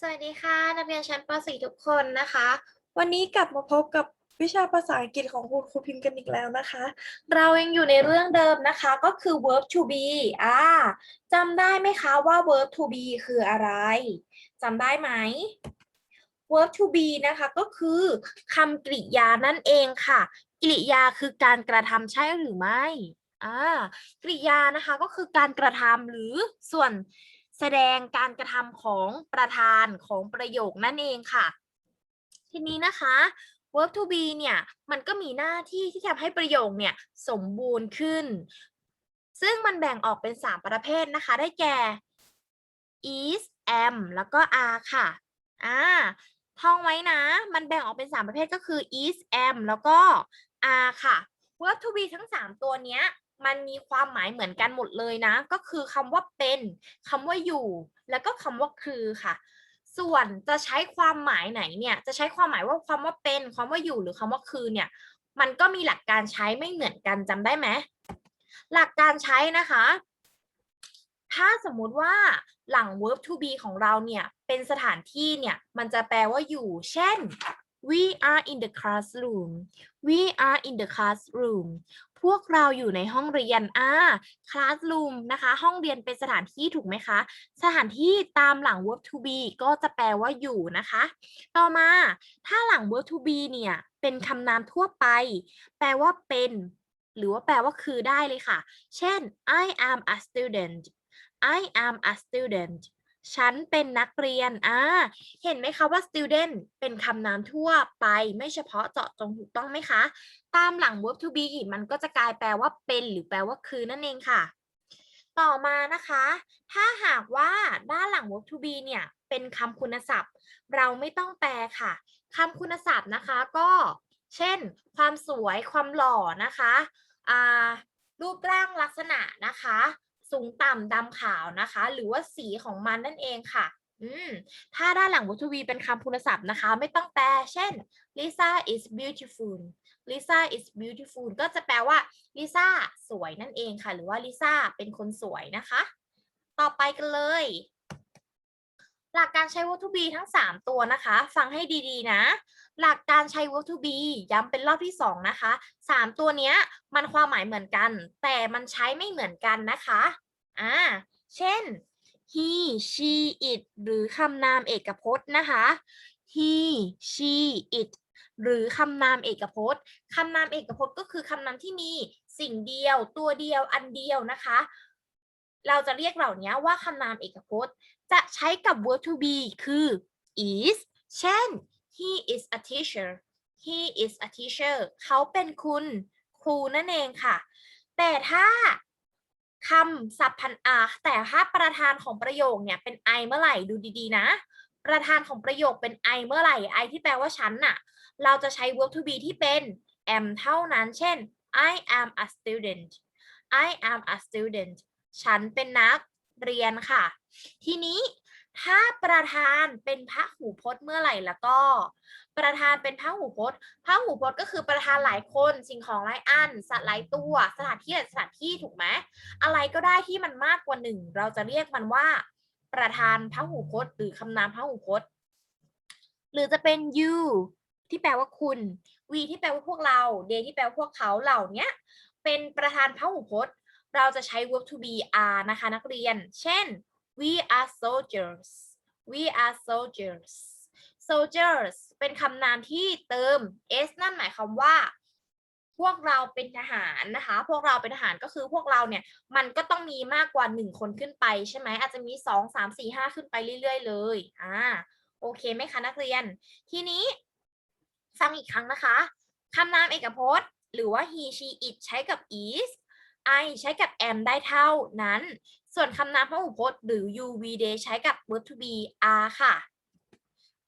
สวัสดีค่ะ นักเรียนชั้นป .4 ทุกคนนะคะ วันนี้กลับมาพบกับวิชาภาษาอังกฤษของคุณครูพิมพ์กันอีกแล้วนะคะ เรายังอยู่ในเรื่องเดิมนะคะก็คือ verb to be อ่าจำได้ไหมคะว่า verb to be คืออะไรจำได้ไหม verb to be นะคะก็คือคำกริยานั่นเองค่ะ กริยาคือการกระทำใช่หรือไม่อ่ากริยานะคะก็คือการกระทำหรือส่วน แสดงการกระทำของประธานของประโยคนั่นเองค่ะ ทีนี้นะคะ verb to be เนี่ยมันก็มีหน้าที่ที่ทำให้ประโยคเนี่ยสมบูรณ์ขึ้น ซึ่งมันแบ่งออกเป็น 3 ประเภทนะคะ ได้แก่ is am แล้วก็ are ค่ะอ่าท่องไว้นะ มันแบ่งออกเป็น 3 ประเภทก็คือ is am แล้วก็ are ค่ะ verb to be ทั้ง 3 ตัวเนี้ย มันมีความหมายเหมือนกันหมดเลยนะ ก็คือคำว่าเป็นคำว่าอยู่ แล้วก็คำว่าคือค่ะ ส่วนจะใช้ความหมายไหนเนี่ยจะใช้ความหมายว่าความว่าเป็นความว่าอยู่หรือคำว่าคือเนี่ย มันก็มีหลักการใช้ไม่เหมือนกันจำได้ไหมหลักการใช้นะคะ ถ้าสมมุติว่าหลัง verb to be ของเราเนี่ย เป็นสถานที่เนี่ย มันจะแปลว่าอยู่ เช่น we are in the classroom we are in the classroom พวกเราอยู่ในห้องเรียนอ่า classroom นะคะ ห้องเรียนเป็นสถานที่ถูกไหมคะ สถานที่ตามหลัง verb to be ก็จะแปลว่าอยู่นะคะ ต่อมาถ้าหลัง verb to be เนี่ย เป็นคำนามทั่วไป แปลว่าเป็น หรือว่าแปลว่าคือได้เลยค่ะ เช่น I am a student I am a student ฉันเป็นนักเรียนอ่าเห็นไหมคะว่า student เป็นคำนามทั่วไปไม่เฉพาะเจาะจงถูกต้องไหมคะ ตามหลัง verb to be มันก็จะกลายแปลว่าเป็นหรือแปลว่าคือนั่นเองค่ะ ต่อมานะคะ ถ้าหากว่าด้านหลัง verb to be เนี่ย เป็นคำคุณศัพท์ เราไม่ต้องแปลค่ะคำคุณศัพท์นะคะก็ เช่น ความสวยความหล่อนะคะอ่ารูปร่างลักษณะนะคะ สูงต่ำดำขาวนะคะ หรือว่าสีของมันนั่นเองค่ะอืมถ้าด้านหลังวัตถุวีเป็นคำคุณศัพท์นะคะ ไม่ต้องแปล เช่น Lisa is beautiful Lisa is beautiful ก็จะแปลว่าลิซ่าสวยนั่นเองค่ะ หรือว่าลิซ่าเป็นคนสวยนะคะ ต่อไปกันเลย หลักการใช้ verb to be ทั้ง 3 ตัวนะคะ ฟังให้ดีๆนะ หลักการใช้ verb to be ย้ำเป็นรอบที่ 2 นะคะ 3 ตัวเนี้ยมันความหมายเหมือนกัน แต่มันใช้ไม่เหมือนกันนะคะอ่าเช่น he she it หรือคำนามเอกพจน์นะคะ he she it หรือคำนามเอกพจน์คำนามเอกพจน์ก็คือคำนามที่มีสิ่งเดียว ตัวเดียวอันเดียวนะคะ เราจะเรียกเหล่านี้ว่าคำนามเอกพจน์ จะใช้กับ verb to be คือ is เช่น he is a teacher he is a teacher เขาเป็นคุณครูนั่นเองค่ะ แต่ถ้าคำศัพพันอาแต่ถ้าประธานของประโยคเนี่ยเป็น I เมื่อไหร่ดูดีๆ นะ ประธานของประโยคเป็น I เมื่อไหร่ I ที่แปลว่าฉันน่ะ เราจะใช้ verb to be ที่เป็น am เท่านั้น เช่น I am a student I am a student ฉันเป็นนักเรียนค่ะ ทีนี้ถ้าประธานเป็นพระหูพจน์เมื่อไหร่แล้วก็ ประธานเป็นพระหูพจน์พระหูพจน์ก็คือประธานหลายคนสิ่งของหลายอัน สัตว์หลายตัวสถานที่หลายสถานที่ถูกไหมอะไรก็ได้ที่มันมากกว่าหนึ่งเราจะเรียกมันว่า ประธานพระหูพจน์ หรือคำนามพระหูพจน์ หรือจะเป็น you ที่แปลว่าคุณ we ที่แปลว่าพวกเรา they ที่แปลว่าพวกเขาเหล่านี้เป็นประธานพระหูพจน์ เราจะใช้ verb to be are นะคะนักเรียน เช่น we are soldiers we are soldiers soldiers เป็นคำนามที่เติม s นั่นหมายความว่า พวกเราเป็นทหารนะคะ พวกเราเป็นทหารก็คือพวกเราเนี่ย มันก็ต้องมีมากกว่าหนึ่งคนขึ้นไปใช่ไหม อาจจะมีสองสามสี่ห้าขึ้นไปเรื่อย ๆ เลย อ่า โอเคไหมคะนักเรียน ทีนี้ฟังอีกครั้งนะคะ คำนามเอกพจน์ หรือว่า he she it ใช้กับ is I ใช้กับ am ได้เท่านั้น ส่วนคำนามพหูพจน์หรือ you we they ใช้กับ verb to be are ค่ะ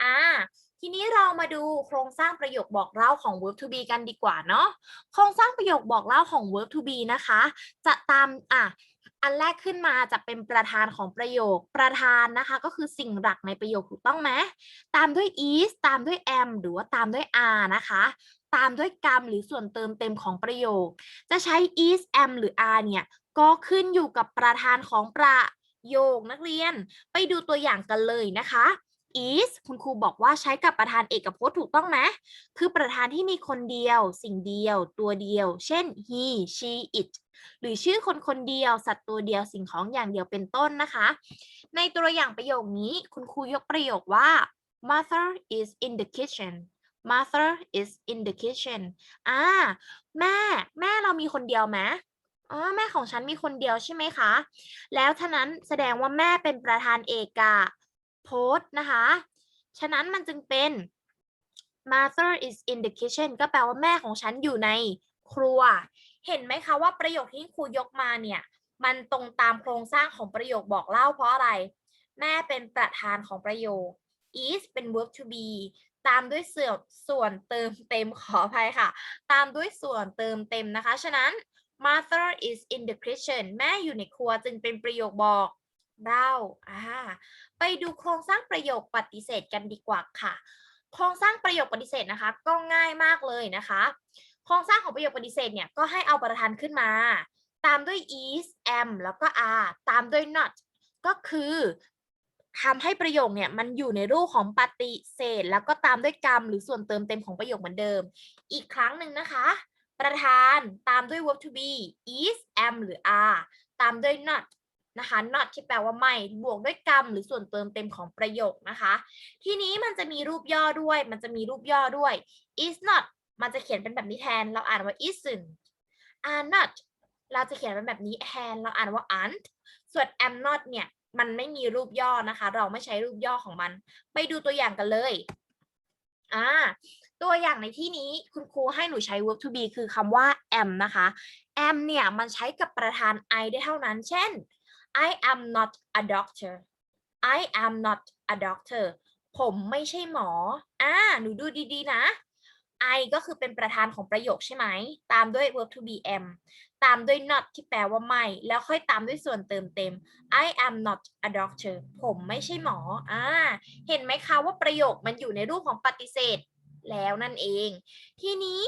อ่าทีนี้เรามาดูโครงสร้างประโยคบอกเล่าของ verb to be กันดีกว่าเนาะ โครงสร้างประโยคบอกเล่าของ verb to be นะคะ จะตามอะอันแรกขึ้นมาจะเป็นประธานของประโยค ประธานนะคะ ก็คือสิ่งหลักในประโยคถูกต้องไหม ตามด้วย is ตามด้วย am หรือว่าตามด้วย are นะคะ ตามด้วยกรรมหรือส่วนเติมเต็มของประโยค จะใช้ is am หรือ are เนี่ย ก็ขึ้นอยู่กับประธานของประโยคนักเรียนไปดูตัวอย่างกันเลยนะคะ is คุณครูบอกว่าใช้กับประธานเอกพจน์ถูกต้องไหมคือประธานที่มีคนเดียว สิ่งเดียว ตัวเดียว เช่น he she it หรือชื่อคนคนเดียว สัตว์ตัวเดียวสิ่งของอย่างเดียวเป็นต้นนะคะ ในตัวอย่างประโยคนี้คุณครูยกประโยคว่า mother is in the kitchen mother is in the kitchen อ่า แม่ แม่เรามีคนเดียวไหม อ๋อแม่ของฉันมีคนเดียวใช่ไหมคะ แล้วฉะนั้นแสดงว่าแม่เป็นประธานเอกะโพสนะคะ ฉะนั้นมันจึงเป็น mother is in the kitchen ก็แปลว่าแม่ของฉันอยู่ในครัว เห็นไหมคะว่าประโยคที่ครูยกมาเนี่ย มันตรงตามโครงสร้างของประโยคบอกเล่าเพราะอะไร แม่เป็นประธานของประโยค is เป็น verb to be ตามด้วยส่วนส่วนเติมเต็มขออภัยค่ะ ตามด้วยส่วนเติมเต็มนะคะ ฉะนั้น mother is in the kitchen แม่อยู่ในครัวจึงเป็นประโยคบอกเล่าอ่าไปดูโครงสร้างประโยคปฏิเสธกันดีกว่าค่ะ โครงสร้างประโยคปฏิเสธนะคะ ก็ง่ายมากเลยนะคะ โครงสร้างของประโยคปฏิเสธเนี่ยก็ให้เอาประธานขึ้นมา ตามด้วย is am แล้วก็ are ตามด้วย not ก็คือทำให้ประโยคเนี่ยมันอยู่ในรูปของปฏิเสธ แล้วก็ตามด้วยกรรมหรือส่วนเติมเต็มของประโยคเหมือนเดิม อีกครั้งหนึ่งนะคะ ประธานตามด้วย verb to be is am หรือ are ตามด้วย not นะคะ not ที่แปลว่าไม่ บวกด้วยกรรมหรือส่วนเติมเต็มของประโยคนะคะ ทีนี้มันจะมีรูปย่อด้วย มันจะมีรูปย่อด้วย is not มันจะเขียนเป็นแบบนี้แทน เราอ่านว่า isn't are not เราจะเขียนเป็นแบบนี้แทน เราอ่านว่า aren't ส่วน am not เนี่ย มันไม่มีรูปย่อนะคะ เราไม่ใช้รูปย่อของมัน ไปดูตัวอย่างกันเลย อ่าตัวอย่างในที่นี้คุณครูให้หนูใช้ verb to be คือคำว่า am นะคะ am เนี่ย มันใช้กับประธาน I ได้เท่านั้น เช่น I am not a doctor I am not a doctor ผมไม่ใช่หมอ อ่า หนูดูดีๆ นะ I ก็คือเป็นประธานของประโยคใช่ไหม ตามด้วย verb to be am ตามด้วย not ที่แปลว่าไม่ แล้วค่อยตามด้วยส่วนเติมเต็ม I am not a doctor ผมไม่ใช่หมออ่าเห็นไหมคะว่าประโยคมันอยู่ในรูปของปฏิเสธแล้วนั่นเอง ทีนี้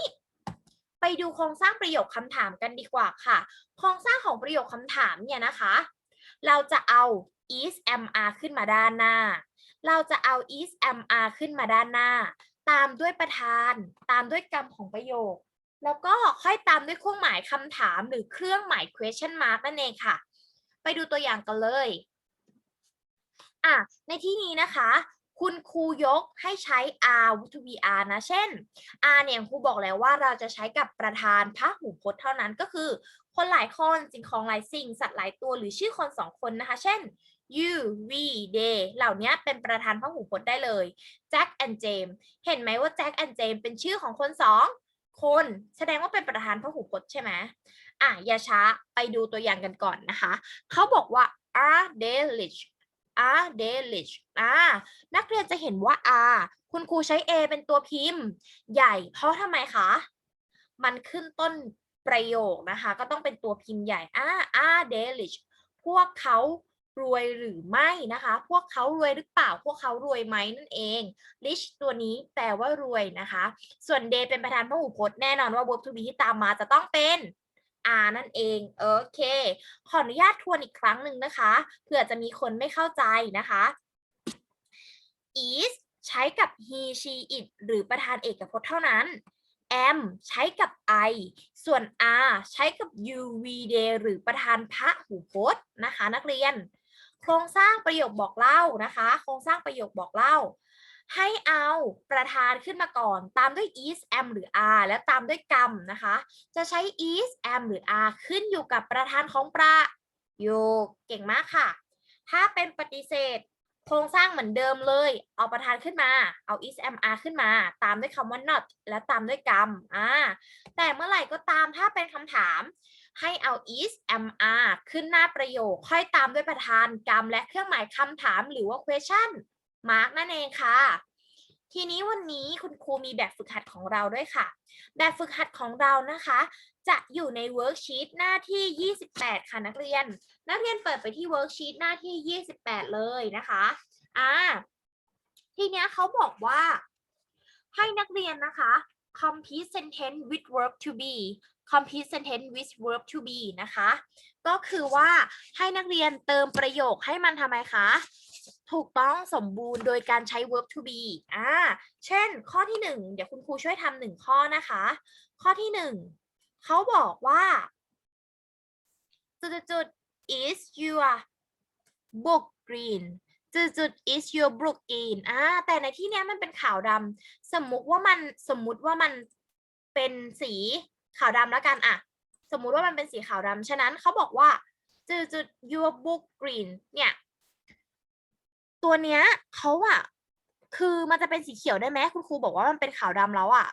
ไปดูโครงสร้างประโยคคำถามกันดีกว่าค่ะ โครงสร้างของประโยคคำถามเนี่ยนะคะ เราจะเอา is am are ขึ้นมาด้านหน้า เราจะเอา is am are ขึ้นมาด้านหน้า ตามด้วยประธาน ตามด้วยกรรมของประโยค แล้วก็ค่อยตามด้วยเครื่องหมายคำถามหรือเครื่องหมาย question mark นั่นเองค่ะ ไปดูตัวอย่างกันเลยอะในที่นี้นะคะ คุณครูยกให้ใช้ ar to be ar นะ เช่น ar เนี่ยครูบอกแล้วว่าเราจะใช้กับประธานพหูพจน์เท่านั้นก็คือ คนหลายคนสิ่งของหลายสิ่ง สัตว์หลายตัวหรือชื่อคนสองคนนะคะ เช่น you we they เหล่านี้เป็นประธานพหูพจน์ได้เลย Jack and James เห็นไหมว่า Jack and James เป็นชื่อของคนสอง คนแสดงว่าเป็นประธานพหูพจน์ใช่ไหมอะอย่าช้าไปดูตัวอย่างกันก่อนนะคะ เขาบอกว่า are they rich are they rich อ่านักเรียนจะเห็นว่า are คุณครูใช้ a เป็นตัวพิมพ์ ใหญ่ เพราะทำไมคะ มันขึ้นต้นประโยคนะคะ ก็ต้องเป็นตัวพิมพ์ใหญ่อ่า are they rich พวกเขา รวยหรือไม่นะคะ พวกเขารวยหรือเปล่า พวกเขารวยไหมนั่นเอง rich ตัวนี้แปลว่ารวยนะคะ ส่วน they เป็นประธานพหูพจน์แน่นอนว่า verb to be ที่ตามมาจะต้องเป็น R นั่นเอง โอเค ขออนุญาตทวนอีกครั้งหนึ่งนะคะ เผื่อจะมีคนไม่เข้าใจนะคะ is ใช้กับ he she it หรือประธานเอกพจน์เท่านั้น am ใช้กับ I ส่วน are ใช้กับ you we they หรือประธานพระหูพจน์นะคะ นักเรียน โครงสร้างประโยคบอกเล่านะคะ โครงสร้างประโยคบอกเล่า ให้เอาประธานขึ้นมาก่อน ตามด้วย is am หรือ are และตามด้วยกรรมนะคะ จะใช้ is am หรือ are ขึ้นอยู่กับประธานของประโยคเก่งมากค่ะ ถ้าเป็นปฏิเสธโครงสร้างเหมือนเดิมเลย เอาประธานขึ้นมา เอา is am are ขึ้นมา ตามด้วยคำว่า not และตามด้วยกรรมอ่าแต่เมื่อไหร่ก็ตามถ้าเป็นคำถาม ให้เอา is am are ขึ้นหน้าประโยค ค่อยตามด้วยประธานกรรม และเครื่องหมายคำถามหรือว่า question มาร์กนั่นเองค่ะ ทีนี้วันนี้คุณครูมีแบบฝึกหัดของเราด้วยค่ะ แบบฝึกหัดของเรานะคะ จะอยู่ในเวิร์กชีตหน้าที่ 28 ค่ะนักเรียน นักเรียนเปิดไปที่เวิร์กชีตหน้าที่ 28 เลยนะคะอ่าทีเนี้ยเขาบอกว่าให้นักเรียนนะคะ complete sentence with verb to be complete sentence with verb to be นะคะ ก็คือว่าให้นักเรียนเติมประโยคให้มันทำไมคะ ถูกต้องสมบูรณ์โดยการใช้ verb to be อ่า เช่น ข้อที่หนึ่งเดี๋ยวคุณครูช่วยทำหนึ่งข้อนะคะ ข้อที่หนึ่งเขาบอกว่าจุดๆ is your book green จุดๆ is your book green อ่าแต่ในที่เนี้ยมันเป็นขาวดำสมมุติว่ามันสมมุติว่ามันเป็นสีขาวดำแล้วกันอะสมมุติว่ามันเป็นสีขาวดำฉะนั้นเขาบอกว่าจุดๆ your book green เนี่ยตัวเนี้ยเขาอะคือมันจะเป็นสีเขียวได้ไหมคุณครูบอกว่ามันเป็นขาวดำแล้วอะ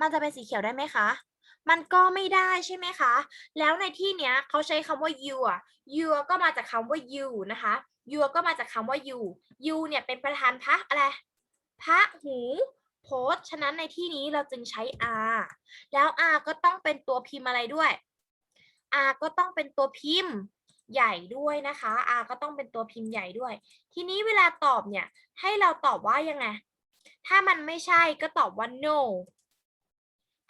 มันจะเป็นสีเขียวได้ไหมคะ มันก็ไม่ได้ใช่ไหมคะ แล้วในที่เนี้ยเขาใช้คำว่า you อะ you ก็มาจากคำว่า you นะคะ you ก็มาจากคำว่า you you เนี่ยเป็นประธานพระอะไรพระหูโพสฉะนั้นในที่นี้เราจึงใช้ r แล้ว r ก็ต้องเป็นตัวพิมพ์อะไรด้วย r ก็ต้องเป็นตัวพิมพ์ใหญ่ด้วยนะคะ r ก็ต้องเป็นตัวพิมพ์ใหญ่ด้วย ทีนี้เวลาตอบเนี่ย ให้เราตอบว่ายังไง ถ้ามันไม่ใช่ก็ตอบว่า no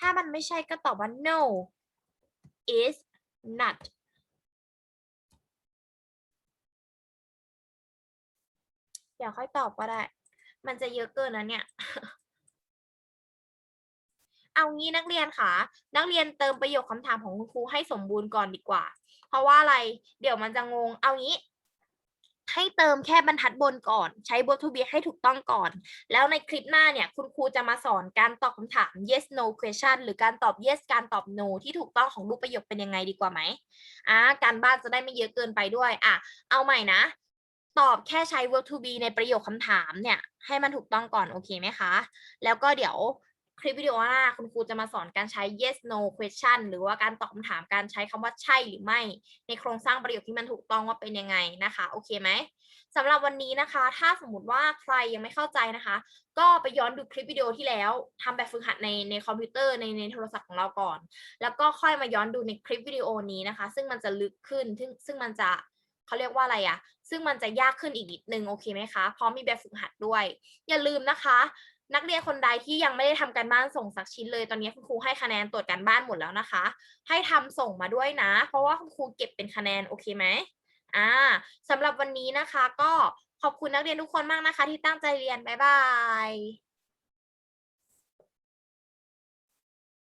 ถ้ามันไม่ใช่ก็ตอบว่า no is not ดี๋ยวค่อยตอบก็ได้ มันจะเยอะเกินนะเนี่ย เอางี้นักเรียนค่ะ นักเรียนเติมประโยคคำถามของคุณครูให้สมบูรณ์ก่อนดีกว่า เพราะว่าอะไร เดี๋ยวมันจะงง เอางี้ ให้เติมแค่บรรทัดบนก่อน ใช้ verb to be ให้ถูกต้องก่อน แล้วในคลิปหน้าเนี่ย คุณครูจะมาสอนการตอบคำถาม yes no question หรือการตอบ yes การตอบ no ที่ถูกต้องของรูปประโยคเป็นยังไงดีกว่าไหมอ่าการบ้านจะได้ไม่เยอะเกินไปด้วย อะ เอาใหม่นะ ตอบแค่ใช้ verb to be ในประโยคคำถามเนี่ย ให้มันถูกต้องก่อน โอเคไหมคะ แล้วก็เดี๋ยวคลิปวิดีโอหน้าคุณครูจะมาสอนการใช้ yes no question หรือว่าการตอบคำถามการใช้คำว่าใช่หรือไม่ ในโครงสร้างประโยคที่มันถูกต้องว่าเป็นยังไงนะคะ โอเคไหมสำหรับวันนี้นะคะ ถ้าสมมติว่าใครยังไม่เข้าใจนะคะ ก็ไปย้อนดูคลิปวิดีโอที่แล้วทำแบบฝึกหัดในในคอมพิวเตอร์ในในโทรศัพท์ของเราก่อน แล้วก็ค่อยมาย้อนดูในคลิปวิดีโอนี้นะคะ ซึ่งมันจะลึกขึ้นซึ่งซึ่งมันจะ เขาเรียกว่าอะไรอะซึ่งมันจะยากขึ้นอีกนิดนึงโอเคไหมคะพร้อมมีแบบฝึกหัดด้วย อย่าลืมนะคะ นักเรียนคนใดที่ยังไม่ได้ทำการบ้านส่งสักชิ้นเลยตอนนี้คุณครูให้คะแนนตรวจการบ้านหมดแล้วนะคะ ให้ทำส่งมาด้วยนะ เพราะว่าคุณครูเก็บเป็นคะแนนโอเคไหมอ่าสำหรับวันนี้นะคะก็ขอบคุณนักเรียนทุกคนมากนะคะ ที่ตั้งใจเรียนบ๊ายบาย